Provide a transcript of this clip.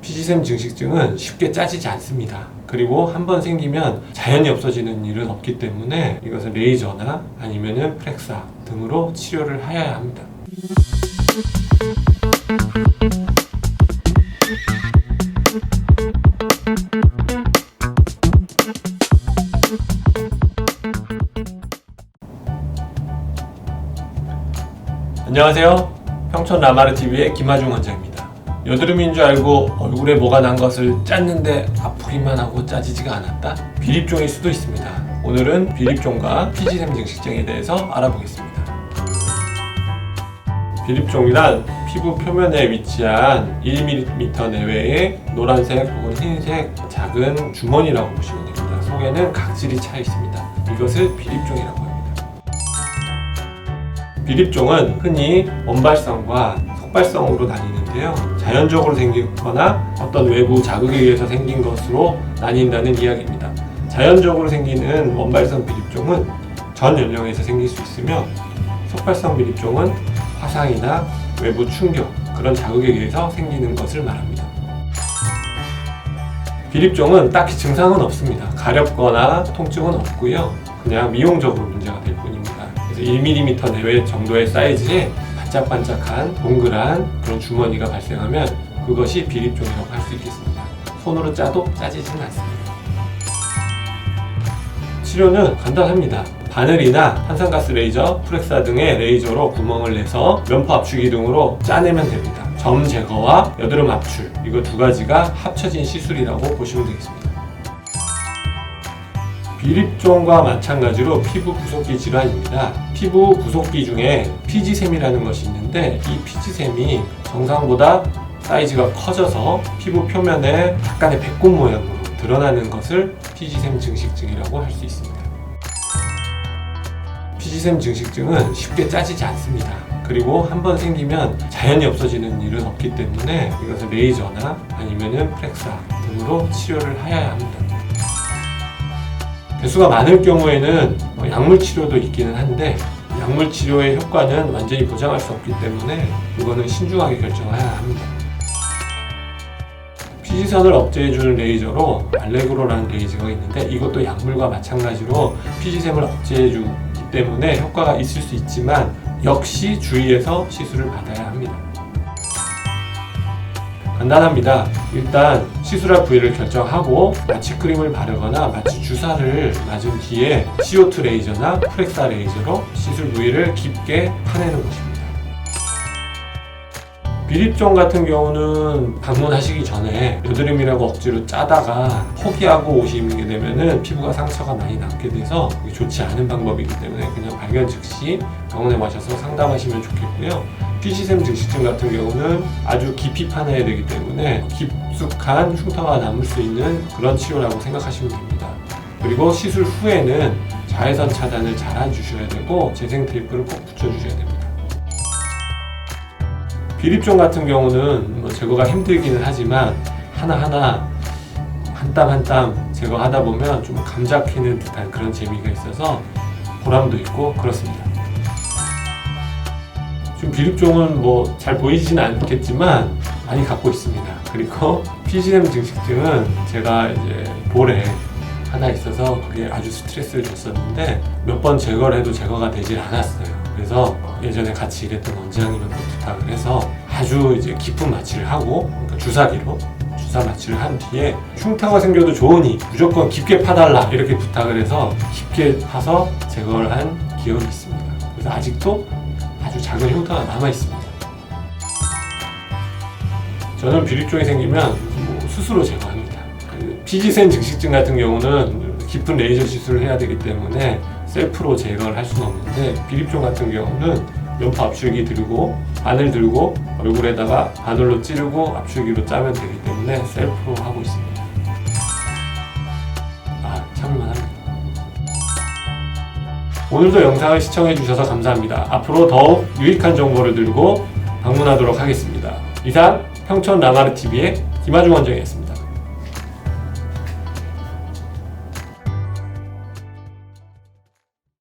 피지샘 증식증은 쉽게 짜지지 않습니다. 그리고 한 번 생기면 자연히 없어지는 일은 없기 때문에 이것은 레이저나 아니면은 프렉사 등으로 치료를 하여야 합니다. 안녕하세요. 평촌 라마르 TV의 김하중 원장입니다. 여드름인 줄 알고 얼굴에 뭐가 난 것을 짰는데 아프기만 하고 짜지지가 않았다? 비립종일 수도 있습니다. 오늘은 비립종과 피지샘 증식증에 대해서 알아보겠습니다. 비립종이란 피부 표면에 위치한 1mm 내외의 노란색 혹은 흰색 작은 주머니라고 보시면 됩니다. 속에는 각질이 차 있습니다. 이것을 비립종이라고 합니다. 비립종은 흔히 원발성과 속발성으로 나뉘는 데요. 자연적으로 생기거나 어떤 외부 자극에 의해서 생긴 것으로 나뉜다는 이야기입니다. 자연적으로 생기는 원발성 비립종은 전 연령에서 생길 수 있으며 속발성 비립종은 화상이나 외부 충격 그런 자극에 의해서 생기는 것을 말합니다. 비립종은 딱히 증상은 없습니다. 가렵거나 통증은 없고요. 그냥 미용적으로 문제가 될 뿐입니다. 그래서 1mm 내외 정도의 사이즈의 반짝반짝한 동그란 그런 주머니가 발생하면 그것이 비립종이라고 할 수 있겠습니다. 손으로 짜도 짜지지는 않습니다. 치료는 간단합니다. 바늘이나 탄산가스 레이저, 프렉사 등의 레이저로 구멍을 내서 면포 압축기 등으로 짜내면 됩니다. 점 제거와 여드름 압출 이거 두 가지가 합쳐진 시술이라고 보시면 되겠습니다. 비립종과 마찬가지로 피부 부속기 질환입니다. 피부 부속기 중에 피지샘이라는 것이 있는데 이 피지샘이 정상보다 사이즈가 커져서 피부 표면에 약간의 배꼽 모양으로 드러나는 것을 피지샘 증식증이라고 할 수 있습니다. 피지샘 증식증은 쉽게 짜지지 않습니다. 그리고 한번 생기면 자연히 없어지는 일은 없기 때문에 이것은 레이저나 아니면은 프렉사 등으로 치료를 하여야 합니다. 개수가 많을 경우에는 뭐 약물 치료도 있기는 한데 약물 치료의 효과는 완전히 보장할 수 없기 때문에 이거는 신중하게 결정해야 합니다. 피지선을 억제해주는 레이저로 알레그로라는 레이저가 있는데 이것도 약물과 마찬가지로 피지샘을 억제해주기 때문에 효과가 있을 수 있지만 역시 주의해서 시술을 받아야 합니다. 간단합니다. 일단 시술할 부위를 결정하고 마취 크림을 바르거나 마취 주사를 맞은 뒤에 CO2 레이저나 프렉사 레이저로 시술 부위를 깊게 파내는 것입니다. 비립종 같은 경우는 방문하시기 전에 여드름이라고 억지로 짜다가 포기하고 오시게 되면은 피부가 상처가 많이 남게 돼서 좋지 않은 방법이기 때문에 그냥 발견 즉시 병원에 가셔서 상담하시면 좋겠고요. 피지샘 증식증 같은 경우는 아주 깊이 파내야 되기 때문에 깊숙한 흉터가 남을 수 있는 그런 치료라고 생각하시면 됩니다. 그리고 시술 후에는 자외선 차단을 잘 해주셔야 되고 재생 테이프를 꼭 붙여주셔야 됩니다. 비립종 같은 경우는 뭐 제거가 힘들기는 하지만 하나하나 한 땀 한 땀 제거하다 보면 좀 감잡히는 듯한 그런 재미가 있어서 보람도 있고 그렇습니다. 지금 비립종은 뭐 잘 보이지는 않겠지만 많이 갖고 있습니다. 그리고 피지샘 증식증은 제가 이제 볼에 하나 있어서 그게 아주 스트레스를 줬었는데 몇 번 제거를 해도 제거가 되질 않았어요. 그래서 예전에 같이 일했던 원장님한테 부탁을 해서 아주 이제 깊은 마취를 하고 그러니까 주사기로 주사 마취를 한 뒤에 흉터가 생겨도 좋으니 무조건 깊게 파달라 이렇게 부탁을 해서 깊게 파서 제거를 한 기억이 있습니다. 그래서 아직도 아주 작은 흉터가 남아 있습니다. 저는 비립종이 생기면 뭐 스스로 제거합니다. 그 피지샘 증식증 같은 경우는 깊은 레이저 시술을 해야 되기 때문에 셀프로 제거를 할 수는 없는데 비립종 같은 경우는 면포 압출기 들고 바늘 들고 얼굴에다가 바늘로 찌르고 압출기로 짜면 되기 때문에 셀프로 하고 있습니다. 아 참을만합니다. 오늘도 영상을 시청해 주셔서 감사합니다. 앞으로 더욱 유익한 정보를 들고 방문하도록 하겠습니다. 이상 평촌 라마르 TV의 김하중 원장이었습니다.